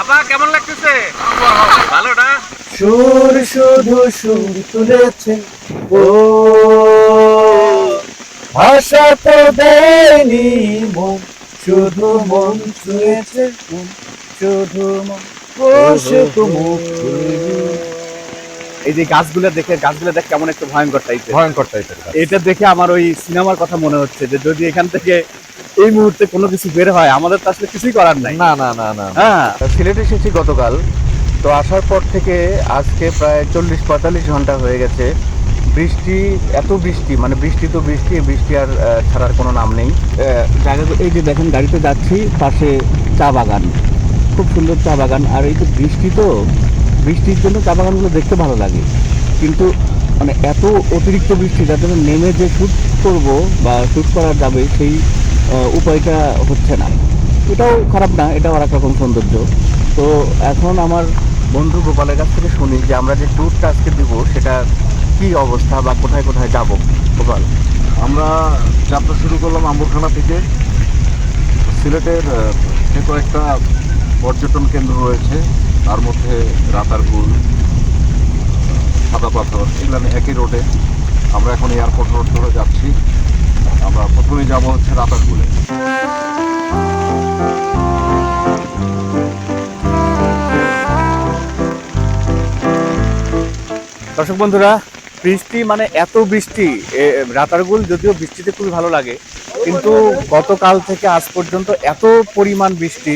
আপা কেমন লাগতেছে? ভালো না সুর শুধু সুর তুলেছে। ও ভাষা তো দেয়নি মন শুধু মন ছুঁয়েছে শুধু মন মুখ এই যে গাছগুলো দেখে গাছগুলো দেখ কেমন একটা ভয়ঙ্কর টাইপের ভয়ঙ্কর টাইপের এটা দেখে আমার ওই সিনেমার কথা মনে হচ্ছে যে যদি এখান থেকে এই মুহূর্তে কোনো কিছু বের হয় আমাদের তো আসলে কিছুই করার নাই। না না না না না। হ্যাঁ। সিলেটে এসেছি গতকাল। তো আসার পর থেকে আজকে প্রায় চল্লিশ পঁয়তাল্লিশ ঘণ্টা হয়ে গেছে। বৃষ্টি এত বৃষ্টি মানে বৃষ্টি তো বৃষ্টি বৃষ্টি আর ছাড়ার কোনো নাম নেই। জায়গা এই যে দেখেন গাড়িতে যাচ্ছি পাশে চা বাগান। খুব সুন্দর চা বাগান। আর এই তো বৃষ্টি তো বৃষ্টির জন্য চা বাগানগুলো দেখতে ভালো লাগে। কিন্তু মানে এত অতিরিক্ত বৃষ্টি যার জন্য নেমে যে শ্যুট করব বা শ্যুট করা যাবে সেই উপায়টা হচ্ছে না। এটাও খারাপ না, এটাও আর রকম সৌন্দর্য। তো এখন আমার বন্ধু গোপালের কাছ থেকে শুনি যে আমরা যে ট্যুরটা আজকে দিব, সেটা কি অবস্থা বা কোথায় কোথায় যাব? গোপাল। আমরা যাত্রা শুরু করলাম আম্বরখানা থেকে। সিলেটের যে কয়েকটা পর্যটন কেন্দ্র রয়েছে, তার মধ্যে রাতারপুল, সাদা পাথর, এগুলো একই রোডে আমরা এখন এয়ারপোর্ট রোড ধরে যাচ্ছি। আমরা প্রথমেই যাব হচ্ছে রাতারপুলে দর্শক বন্ধুরা, বৃষ্টি মানে এত বৃষ্টি রাতারগুল যদিও বৃষ্টিতে খুবই ভালো লাগে, কিন্তু গতকাল থেকে আজ পর্যন্ত এত পরিমাণ বৃষ্টি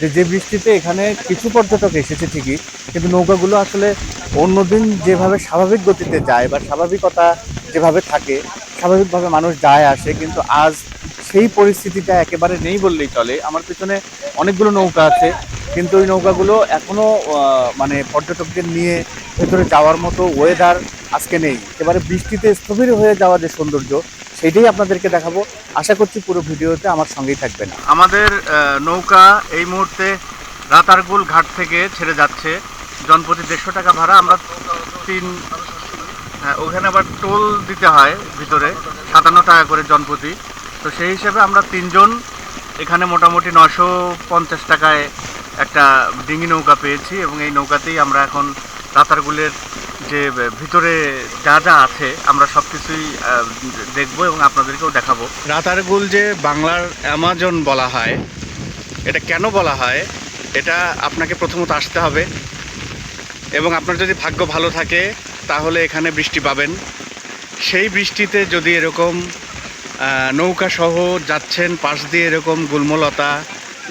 যে যে বৃষ্টিতে এখানে কিছু পর্যটক এসেছে ঠিকই, কিন্তু নৌকাগুলো আসলে অন্যদিন যেভাবে স্বাভাবিক গতিতে যায় বা স্বাভাবিকতা যেভাবে থাকে স্বাভাবিকভাবে মানুষ যায় আসে কিন্তু আজ সেই পরিস্থিতিটা একেবারে নেই বললেই চলে। আমার পিছনে অনেকগুলো নৌকা আছে কিন্তু ওই নৌকাগুলো এখনও আহ, মানে পর্যটকদের নিয়ে ভেতরে যাওয়ার মতো ওয়েদার আজকে নেই। একেবারে বৃষ্টিতে স্থবির হয়ে যাওয়া যে সৌন্দর্য সেটাই আপনাদেরকে দেখাবো। আশা করছি পুরো ভিডিওতে আমার সঙ্গেই থাকবেন। আমাদের নৌকা এই মুহূর্তে রাতারগুল ঘাট থেকে ছেড়ে যাচ্ছে। জনপ্রতি দেড়শো টাকা ভাড়া আমরা তিন হ্যাঁ, ওখানে আবার টোল দিতে হয় ভিতরে সাতান্ন টাকা করে জনপ্রতি। তো সেই হিসেবে আমরা তিনজন এখানে মোটামুটি নশো পঞ্চাশ টাকায় একটা ডিঙি নৌকা পেয়েছি এবং এই নৌকাতেই আমরা এখন রাতারগুলের যে ভিতরে যা যা আছে আমরা সব কিছুই দেখব এবং আপনাদেরকেও দেখাবো। রাতারগুল যে বাংলার অ্যামাজন বলা হয় এটা কেন বলা হয় এটা আপনাকে প্রথমত আসতে হবে। এবং আপনার যদি ভাগ্য ভালো থাকে তাহলে এখানে বৃষ্টি পাবেন। সেই বৃষ্টিতে যদি এরকম আহ, নৌকা সহ যাচ্ছেন পাশ দিয়ে এরকম গুল্মলতা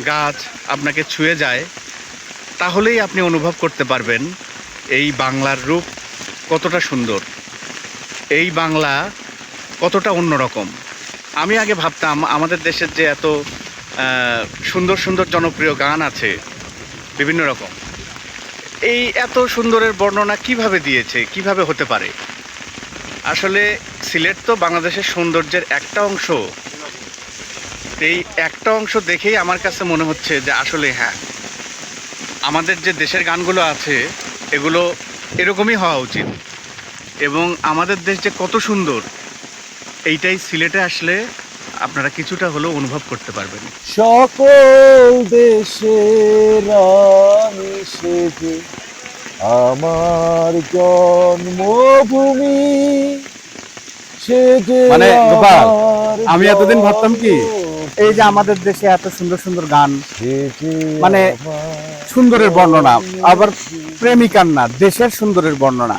গাছ আপনাকে ছুঁয়ে যায় তাহলেই আপনি অনুভব করতে পারবেন এই বাংলার রূপ কতটা সুন্দর। এই বাংলা কতটা অন্যরকম। আমি আগে ভাবতাম আমাদের দেশের যে এত সুন্দর সুন্দর জনপ্রিয় গান আছে বিভিন্ন রকম। এই এত সুন্দরের বর্ণনা কীভাবে দিয়েছে? কীভাবে হতে পারে? আসলে সিলেট তো বাংলাদেশের সৌন্দর্যের একটা অংশ। এই একটা অংশ দেখেই আমার কাছে মনে হচ্ছে যে আসলে হ্যাঁ আমাদের যে দেশের গানগুলো আছে, এগুলো এরকমই হওয়া উচিত। এবং আমাদের দেশ যে কত সুন্দর, এইটাই সিলেটে আসলে আপনারা কিছুটা হলেও অনুভব করতে পারবেন। সকল দেশের আমার জন্মভূমি সে যে মানে, গোপাল, আমি এতদিন ভাবতাম কি, এই যে আমাদের দেশে এত সুন্দর সুন্দর গান মানে সুন্দরের বর্ণনা আবার প্রেমিকার না দেশের সুন্দরের বর্ণনা।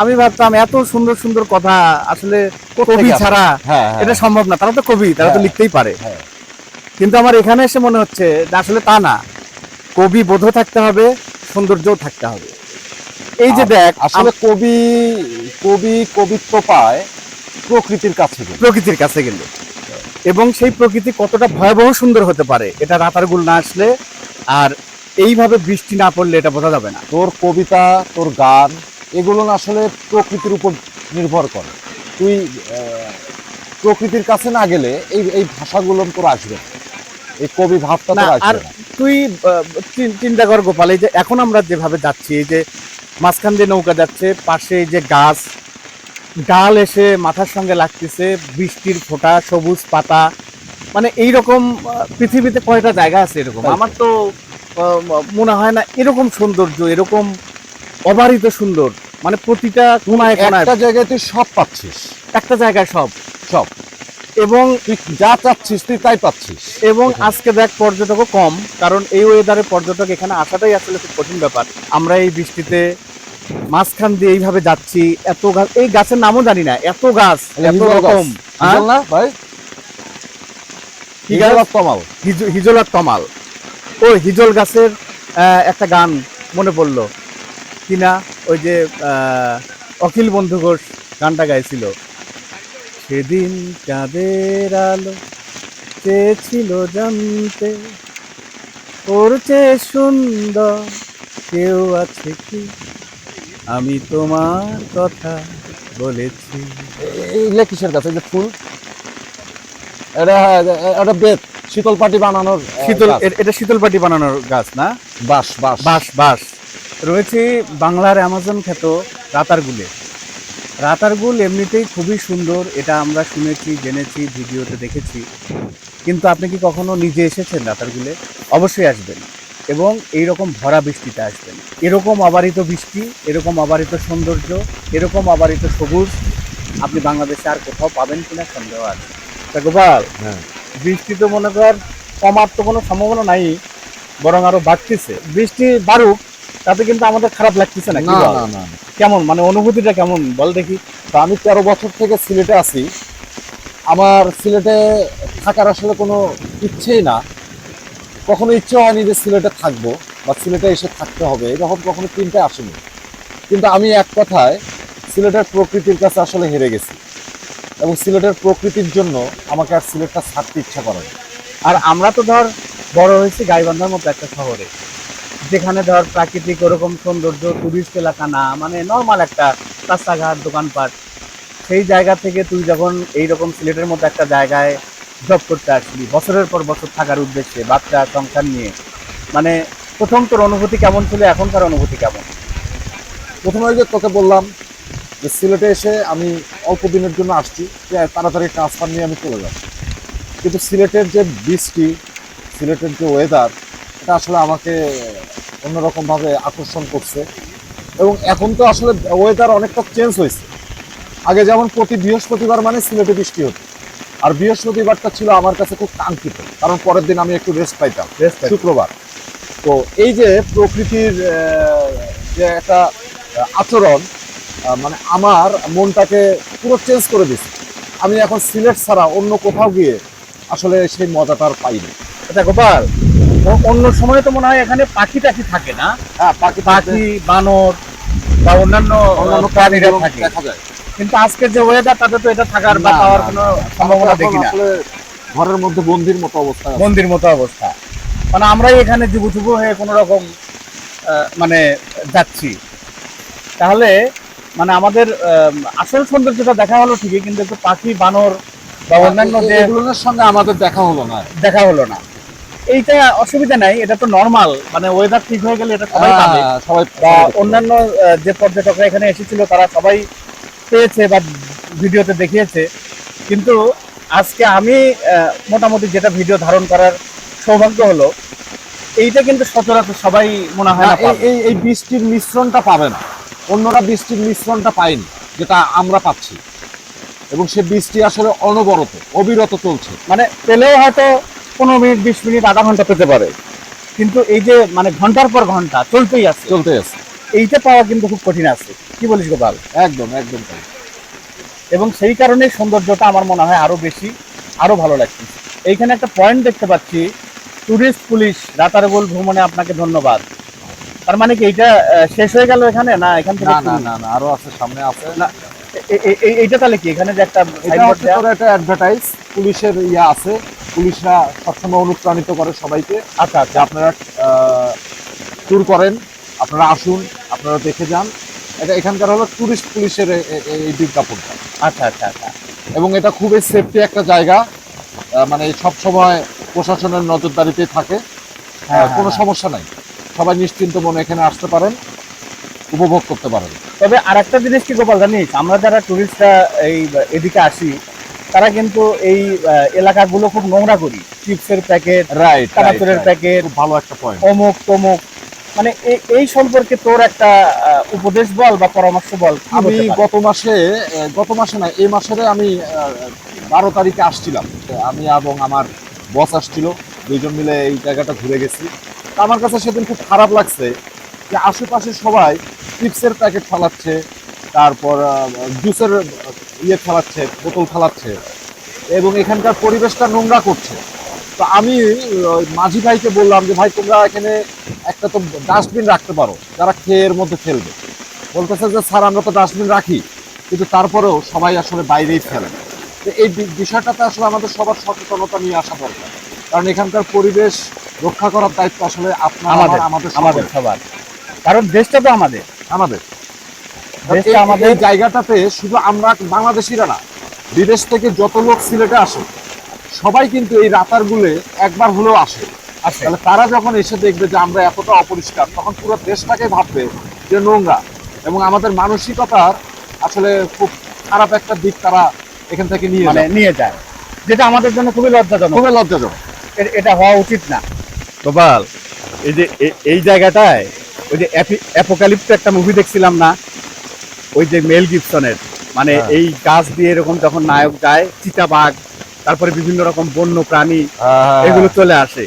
আমি ভাবতাম এত সুন্দর সুন্দর কথা আসলে কবি ছাড়া হ্যাঁ হ্যাঁ এটা সম্ভব না তারা তো কবি তারা তো হ্যাঁ। লিখতেই পারে। হ্যাঁ। কিন্তু আমার এখানে এসে মনে হচ্ছে আসলে তা না কবি বোধ থাকতে হবে সৌন্দর্যও থাকতে হবে। এই যে দেখ আসলে কবি কবি কবিত্ব পায় প্রকৃতির কাছে প্রকৃতির কাছে গেলে। এবং সেই প্রকৃতি কতটা ভয়াবহ সুন্দর হতে পারে এটা রাতারগুল না আসলে আর এইভাবে বৃষ্টি না পড়লে এটা বোঝা যাবে না। তোর কবিতা তোর গান এগুলো না আসলে প্রকৃতির উপর নির্ভর করে। তুই প্রকৃতির কাছে না গেলে এই এই ভাষাগুলো তোর আসবে এই কবি ভাবটা না তোর আর তুই চিন্তা কর গোপাল এই যে এখন আমরা যেভাবে যাচ্ছি এই যে মাঝখান দিয়ে নৌকা যাচ্ছে পাশে এই যে গাছ ডাল এসে মাথার সঙ্গে লাগতেছে বৃষ্টির ফোঁটা সবুজ পাতা মানে এইরকম আহ, পৃথিবীতে কয়টা জায়গা আছে এরকম? আমার তো। মনে হয় না এরকম সৌন্দর্য এরকম অবারিত সুন্দর। মানে প্রতিটা কোনায় কোনায় একটা জায়গায় তুই সব পাচ্ছিস। একটা জায়গায় সব। সব। এবং তুই যা চাচ্ছিস তুই তাই পাচ্ছিস। এবং আজকে দেখ পর্যটকও কম কারণ এই ওয়েদারে পর্যটক এখানে আসাটাই আসলে খুব কঠিন ব্যাপার। আমরা এই বৃষ্টিতে মাঝখান দিয়ে এইভাবে যাচ্ছি এত গাছ এই গাছের নামও জানি না এত গাছ এত। রকম হ্যাঁ? ভাই? তমাল। হিজ- হিজল আর তমাল। ও হিজল গাছের আহ, একটা গান মনে পড়ল। কি না ওই যে অখিল বন্ধু ঘোষ গানটা গাইছিল। সেদিন চাঁদের আলো চেয়েছিল জানতে ওর চেয়ে সুন্দর কেউ আছে কি? আমি তোমার কথা বলেছি। এইগুলো কিসের কাছে? যে ফুল। এটা এটা বেত শীতল পাটি বানানোর শীতল এটা শীতল পাটি বানানোর গাছ না? বাঁশ বাঁশ। বাস বাস রয়েছে বাংলার অ্যামাজন খ্যাত রাতারগুলে রাতারগুল এমনিতেই খুবই সুন্দর এটা আমরা শুনেছি জেনেছি ভিডিওতে দেখেছি। কিন্তু আপনি কি কখনো নিজে এসেছেন রাতারগুলে অবশ্যই আসবেন। এবং এই রকম ভরা বৃষ্টিতে আসবেন। এরকম অবারিত বৃষ্টি এরকম অবারিত সৌন্দর্য এরকম অবারিত সবুজ আপনি বাংলাদেশে আর কোথাও পাবেন কিনা সন্দেহ আছে। তা গোপাল হ্যাঁ। বৃষ্টি তো মনে কর কমার তো কোনো সম্ভাবনা নাই বরং আরও বাড়তেছে। বৃষ্টি বাড়ুক তাতে কিন্তু আমাদের খারাপ লাগতেছে না। কেমন মানে অনুভূতিটা কেমন? বল দেখি। তো আমি তেরো বছর থেকে সিলেটে আছি। আমার সিলেটে থাকার আসলে কোনো ইচ্ছেই না। কখনো ইচ্ছে হয়নি যে সিলেটে থাকব বা সিলেটে এসে থাকতে হবে। এরকম কখনো চিন্তা আসেনি। কিন্তু আমি এক কথায় সিলেটের প্রকৃতির কাছে আসলে হেরে গেছি। এবং সিলেটের প্রকৃতির জন্য আমাকে আর সিলেটটা ছাড়তে ইচ্ছা করে না। আর আমরা তো ধর বড় হয়েছি গাইবান্ধার মতো একটা শহরে। যেখানে ধর প্রাকৃতিক ওরকম সৌন্দর্য টুরিস্ট এলাকা না মানে নর্মাল একটা রাস্তাঘাট, দোকানপাট, সেই জায়গা থেকে তুই যখন এইরকম সিলেটের মতো একটা জায়গায় জব করতে আসলি, বছরের পর বছর থাকার উদ্দেশ্যে, বাচ্চা, সংসার নিয়ে মানে প্রথম তোর অনুভূতি কেমন ছিল, এখনকার অনুভূতি কেমন? প্রথমে যে তোকে বললাম যে সিলেটে এসে আমি অল্প দিনের জন্য আসছি তাড়াতাড়ি ট্রান্সফার নিয়ে আমি চলে যাব। কিন্তু সিলেটের যে বৃষ্টি, সিলেটের যে ওয়েদার এটা আসলে আমাকে অন্যরকমভাবে আকর্ষণ করছে। এবং এখন তো আসলে ওয়েদার অনেকটা চেঞ্জ হয়েছে। আগে যেমন প্রতি বৃহস্পতিবার মানে সিলেটে বৃষ্টি হতো। আর বৃহস্পতিবারটা ছিল আমার কাছে খুব কাঙ্ক্ষিত। কারণ পরের দিন আমি একটু রেস্ট পাইতাম। শুক্রবার। তো এই যে প্রকৃতির যে একটা আচরণ মানে আমার মনটাকে পুরো চেঞ্জ করে দিচ্ছে আমি এখন সিলেট ছাড়া অন্য কোথাও গিয়ে আসলে সেই মজাটা আর পাইনি। এটা গোপাল ও- অন্য সময় তো মনে হয় এখানে পাখি টাখি থাকে না? হ্যাঁ পাখি পাখি বানর বা অন্যান্য অন্যান্য প্রাণীরা থাকে। কিন্তু আজকের যে ওয়েদার তাতে তো এটা থাকার বা পাওয়ার কোনো। সম্ভাবনা দেখি না। ঘরের মধ্যে বন্দির মতো অবস্থা আছে। মন্দির মতো অবস্থা। মানে আমরাই এখানে যুবু যুবু হয়ে কোনো রকম মানে যাচ্ছি। তাহলে মানে আমাদের আসল সৌন্দর্যটা দেখা হলো ঠিকই কিন্তু একটু পাখি বানর বা অন্যান্য যে সঙ্গে আমাদের দেখা হলো না। দেখা হলো না। এইটা অসুবিধা নাই এটা তো নর্মাল মানে ওয়েদার ঠিক হয়ে গেলে এটা সবাই পাবে। হ্যাঁ, সবাই বা অন্যান্য যে পর্যটকরা এখানে এসেছিল তারা সবাই পেয়েছে বা ভিডিওতে দেখিয়েছে। কিন্তু আজকে আমি মোটামুটি যেটা ভিডিও ধারণ করার সৌভাগ্য হলো এইটা কিন্তু সচরাচর সবাই মনে হয় না, না এই- এই এই বৃষ্টির মিশ্রণটা পাবে না। অন্যরা বৃষ্টির মিশ্রণটা পায়নি যেটা আমরা পাচ্ছি। এবং সে বৃষ্টি আসলে অনবরত অবিরত চলছে। মানে পেলেও হয়তো পনেরো মিনিট বিশ মিনিট আধা ঘণ্টা পেতে পারে। কিন্তু এই যে মানে ঘণ্টার পর ঘণ্টা চলতেই আছে। চলতে আছে। এইটা পাওয়া কিন্তু খুব কঠিন আছে। কি বলিস গোপাল? একদম একদম তাই। এবং সেই কারণে সৌন্দর্যটা আমার মনে হয় আরও বেশি আরও ভালো লাগছে। এইখানে একটা পয়েন্ট দেখতে পাচ্ছি। টুরিস্ট পুলিশ রাতারগোল ভ্রমণে আপনাকে ধন্যবাদ। তার মানে কি এইটা শেষ হয়ে গেল এখানে? না এখান থেকে না না না আরও আছে সামনে আছে। না, এইটা তাহলে কি? এখানে যে একটা এটা একটা অ্যাডভার্টাইজ পুলিশের ইয়া আছে। পুলিশরা সবসময় অনুপ্রাণিত করে সবাইকে। আচ্ছা আচ্ছা আপনারা ট্যুর করেন আপনারা আসুন আপনারা দেখে যান। এটা এখানকার হলো টুরিস্ট পুলিশের এই বিজ্ঞাপনটা। আচ্ছা আচ্ছা আচ্ছা। এবং এটা খুবই সেফটি একটা জায়গা মানে সব সময় প্রশাসনের নজরদারিতে থাকে। হ্যাঁ, কোনো হ্যাঁ, সমস্যা নাই। সবাই নিশ্চিন্ত মনে এখানে আসতে পারেন উপভোগ করতে পারেন। তবে আর একটা জিনিস কি গোপাল জানিস? আমরা যারা টুরিস্টরা এই এদিকে আসি তারা কিন্তু এই এলাকাগুলো খুব নোংরা করি। চিপসের প্যাকেট রাইট চানাচুরের প্যাকেট ভালো একটা পয়েন্ট অমুক তমুক। মানে এই সম্পর্কে তোর একটা উপদেশ বল বা পরামর্শ বল আমি গত মাসে গত মাসে না এই মাসের আমি বারো তারিখে আসছিলাম। আমি এবং আমার বস আসছিল দুইজন মিলে এই জায়গাটা ঘুরে গেছি। আমার কাছে সেদিন খুব খারাপ লাগছে যে আশেপাশে সবাই চিপসের প্যাকেট ফালাচ্ছে তারপর জুসের ইয়ে ফেলাচ্ছে বোতল ফেলাচ্ছে এবং এখানকার পরিবেশটা নোংরা করছে। তো আমি ওই মাঝি ভাইকে বললাম যে ভাই তোমরা এখানে একটা তো ডাস্টবিন রাখতে পারো যারা খেয়ে এর মধ্যে ফেলবে। বলতেছে যে স্যার আমরা তো ডাস্টবিন রাখি কিন্তু তারপরেও সবাই আসলে বাইরেই ফেলে। তো এই বিষয়টাতে আসলে আমাদের সবার সচেতনতা নিয়ে আসা দরকার। কারণ এখানকার পরিবেশ রক্ষা করার দায়িত্ব আসলে আপনার আমাদের আমাদের সবার। কারণ দেশটা তো আমাদের। আমাদের। দেশটা আমাদের জায়গাটাতে শুধু আমরা বাংলাদেশিরা না বিদেশ থেকে যত লোক সিলেটে আসে সবাই কিন্তু এই রাতারগুলে একবার হলেও আসে। তাহলে তারা যখন এসে দেখবে যে আমরা এতটা অপরিষ্কার তখন পুরো দেশটাকে ভাববে যে নোংরা। এবং আমাদের মানসিকতার আসলে খুব খারাপ একটা দিক তারা এখান থেকে নিয়ে মানে মানে নিয়ে যায়। যেটা আমাদের জন্য খুবই লজ্জাজনক। খুবই লজ্জাজনক। এটা হওয়া উচিত না। গোপাল এই যে এই জায়গাটায় ওই যে অ্যাপোকালিপ্ট একটা মুভি দেখছিলাম না? ওই যে মেল গিবসনের মানে হ্যাঁ। এই গাছ দিয়ে এরকম যখন নায়ক যায় চিতাবাঘ তারপরে বিভিন্ন রকম বন্য প্রাণী এগুলো চলে আসে।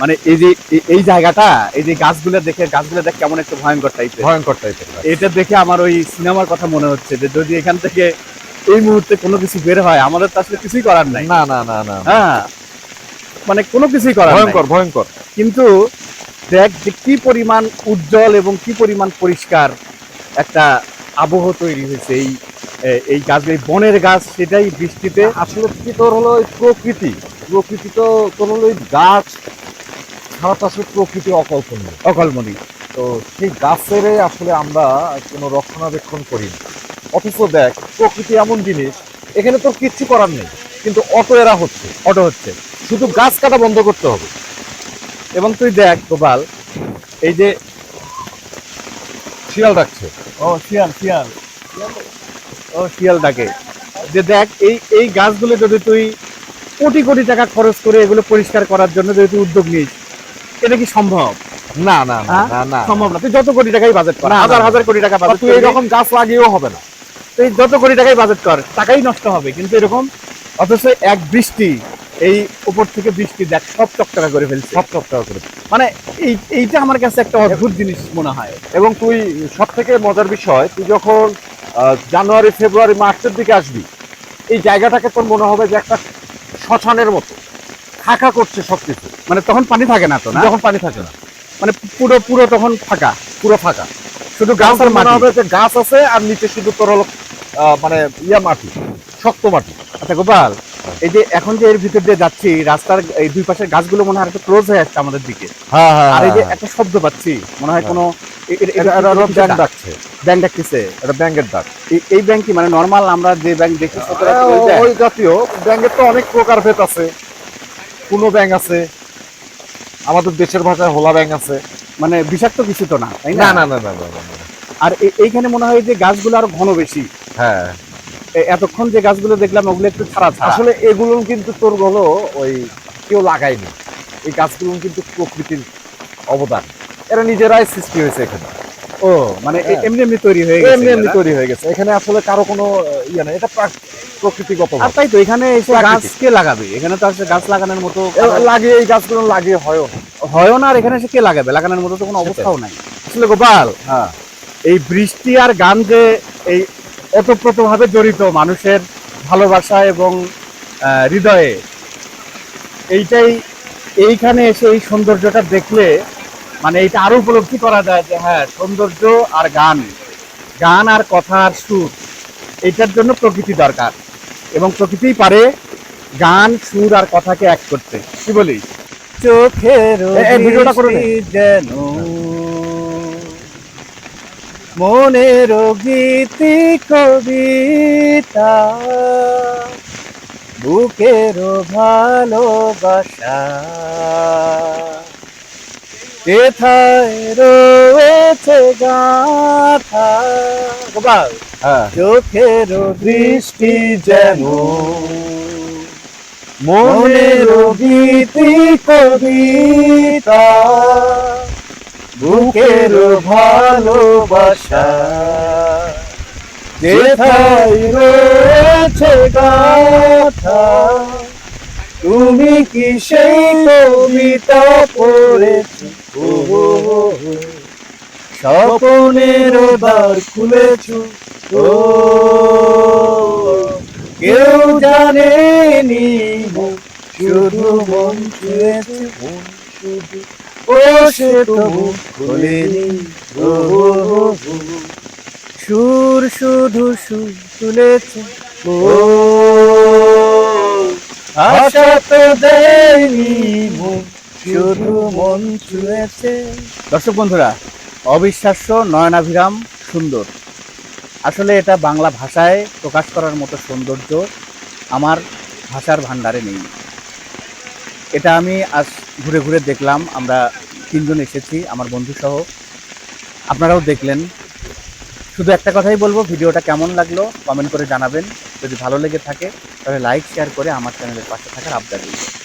মানে এই যে এই জায়গাটা এই যে গাছগুলো দেখে গাছগুলো দেখে কেমন একটু ভয়ঙ্কর টাইপের ভয়ঙ্কর টাইপের এটা দেখে আমার ওই সিনেমার কথা মনে হচ্ছে যে যদি এখান থেকে এই মুহূর্তে কোনো কিছু বের হয় আমাদের তো আসলে কিছুই করার নাই। না না না না হ্যাঁ। মানে কোনো কিছুই করার ভয়ঙ্কর ভয়ঙ্কর। কিন্তু দেখ যে কি পরিমাণ উজ্জ্বল এবং কি পরিমাণ পরিষ্কার একটা আবহ তৈরি হয়েছে এই এই গাছ এই বনের গাছ সেটাই বৃষ্টিতে। আসলে কি তোর হলো ওই প্রকৃতি। প্রকৃতি তো তোর হলো ওই গাছ ছাড়া তো আসলে প্রকৃতি অকল্পনীয়। অকলমনি তো সেই গাছের আসলে আমরা কোনো রক্ষণাবেক্ষণ করি না। অথচ দেখ প্রকৃতি এমন জিনিস এখানে তোর কিচ্ছু করার নেই কিন্তু অটো এরা হচ্ছে। অটো হচ্ছে। শুধু গাছ কাটা বন্ধ করতে হবে। এবং তুই দেখ গোপাল এই যে শিয়াল ডাকছে। ও শিয়াল শিয়াল। ও শিয়াল ডাকে। যে দেখ এই এই গাছগুলো যদি তুই কোটি কোটি টাকা খরচ করে এগুলো পরিষ্কার করার জন্য যদি তুই উদ্যোগ নিস এটা কি সম্ভব? না না না হ্যাঁ? না সম্ভব না। তুই যত কোটি টাকাই বাজেট কর হাজার হাজার কোটি টাকা বাজেট তুই এরকম গাছ লাগিয়েও হবে না। তুই যত কোটি টাকাই বাজেট কর টাকাই নষ্ট হবে। কিন্তু এরকম অথচ এক বৃষ্টি এই উপর থেকে বৃষ্টি দেখ সব চকচকা করে ফেলছে। সব সপ্তাহ করে মানে এই এইটা আমার কাছে একটা অদ্ভুত জিনিস মনে হয়। এবং তুই সব থেকে মজার বিষয় তুই যখন জানুয়ারি ফেব্রুয়ারি মার্চের দিকে আসবি এই জায়গাটাকে তোর মনে হবে যে একটা শ্মশানের মতো। ফাঁকা করছে সব কিছু মানে তখন পানি থাকে না তো না? যখন পানি থাকে না। মানে পুরো পুরো তখন ফাঁকা? পুরো ফাঁকা। শুধু গাছ আর মনে মাটি? হবে যে গাছ আছে আর নিচে শুধু তোর হলো মানে ইয়া মাটি শক্ত মাটি। আচ্ছা গোপাল এই যে এখন যে এর ভিতর দিয়ে যাচ্ছি রাস্তার এই দুই পাশের গাছগুলো মনে হয় ক্লোজ হয়ে আসছে আমাদের দিকে। হ্যাঁ হ্যাঁ আর এই যে একটা শব্দ পাচ্ছি মনে হয় কোনো ব্যাংক ব্যাংক ডাকছে। ব্যাংক ডাকতেছে। এটা ব্যাংকের ডাক। এই- এই ব্যাংক কি মানে নর্মাল আমরা যে ব্যাংক দেখি ওই আহ, ব্যাংক? ওই জাতীয়। ব্যাংকের তো অনেক প্রকার ভেদ আছে। কোনো ব্যাংক আছে। আমাদের দেশের ভাষায় হোলা ব্যাংক আছে। মানে বিষাক্ত কিছু তো না তাই না। আর এইখানে মনে হয় যে গাছগুলো আরও ঘন বেশি। হ্যাঁ। এতক্ষণ যে গাছগুলো দেখলাম ওগুলো একটু ছাড়া ছাড়া। আসলে এগুলো কিন্তু তোর হলো ওই কেউ লাগায়নি। এই গাছগুলো কিন্তু প্রকৃতির অবদান। এরা নিজেরাই সৃষ্টি হয়েছে এখানে। ও মানে হ্যাঁ। এমনি এমনি তৈরি হয়ে গেছে এমনি এমনি তৈরি হয়ে গেছে। এখানে আসলে কারও কোনো ইয়ে না এটা প্রকৃতিগত আর তাই তো এখানে এসে প্রাকৃতিক। গাছ কে লাগাবে? এখানে তো আসলে গাছ লাগানোর মতো লাগে এই গাছগুলো লাগিয়ে হয়ও। না। হয়ও না আর এখানে এসে কে লাগাবে? লাগানোর মতো তো কোনো অবস্থাও নাই। আসলে গোপাল হ্যাঁ। এই বৃষ্টি আর গান যে এই ওতপ্রোতভাবে জড়িত মানুষের ভালোবাসা এবং হৃদয়ে। এইটাই এইখানে এসে এই সৌন্দর্যটা দেখলে মানে এটা আরও উপলব্ধি করা যায় যে হ্যাঁ সৌন্দর্য আর গান গান আর কথা আর সুর এইটার জন্য প্রকৃতি দরকার। এবং প্রকৃতিই পারে গান সুর আর কথাকে এক করতে। কি বলি চোখের ভিডিওটা করে যেন মনের গীতি কবিতা বুকের ভালোবাসা। এথায় রয়েছে গাথা গোপাল হ্যাঁ। চোখের দৃষ্টি যেন। মনের গীতি কবিতা। বুকের ভালোবাসা। যেথায় রয়েছে গাথা, তুমি কি সেই কবিতা পড়েছ? স্বপনের বার খুলেছ। ও, কেউ জানেনি শুধু মন শুধু ও সে তবু সুর শুধু সুর তুলেছে আশা তো দেয়নি মন শুধু মন ছুঁয়েছে। দর্শক বন্ধুরা অবিশ্বাস্য নয়নাভিরাম সুন্দর। আসলে এটা বাংলা ভাষায় প্রকাশ করার মতো সৌন্দর্য আমার ভাষার ভাণ্ডারে নেই। এটা আমি আজ ঘুরে ঘুরে দেখলাম, আমরা তিনজন এসেছি, আমার বন্ধুসহ আপনারাও দেখলেন। শুধু একটা কথাই বলব, ভিডিওটা কেমন লাগল কমেন্ট করে জানাবেন। যদি ভালো লেগে থাকে, তাহলে লাইক শেয়ার করে আমার চ্যানেলের পাশে থাকার আবদার রইল।